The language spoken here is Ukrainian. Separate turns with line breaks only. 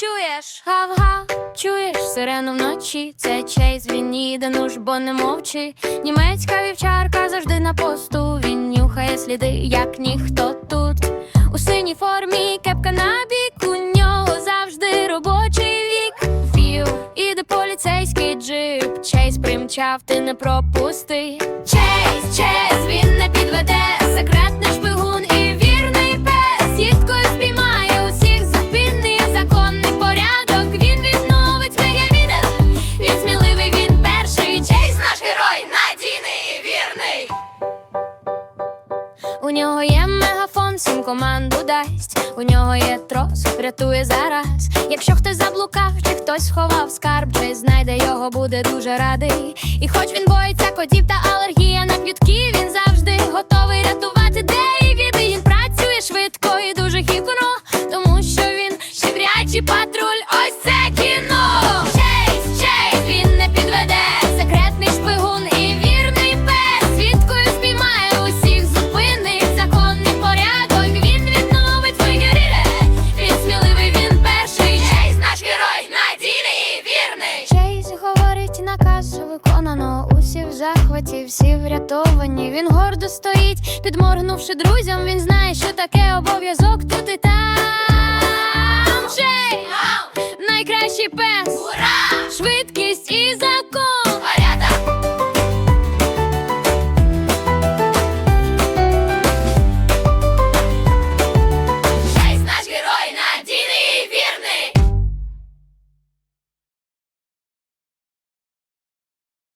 чуєш? Гав-гав, чуєш сирену вночі. Це чейз, він їде, ну ж бо не мовчи. Німецька вівчарка завжди на посту. Він нюхає сліди, як ніхто тут. У синій формі кепка на бік. У нього завжди робочий вік. Фів, іде поліцейський джип. Чейз примчав, ти не пропусти. Чейз, чейз, він не підведе. Нього є мегафон, всім команду дасть. У нього є трос, врятує зараз. Якщо хтось заблукав, чи хтось сховав скарб, чи знайде його, буде дуже радий. І хоч він боїться котів та алергія на квітки, він завжди готовий рятувати де і від. Він працює швидко і дуже хитро, тому що він щедрячий патруль. Наказ виконано. Усі в захваті, всі врятовані. Він гордо стоїть, підморгнувши друзям. Він знає, що таке обов'язок тут і там. Чейз, найкращий пес.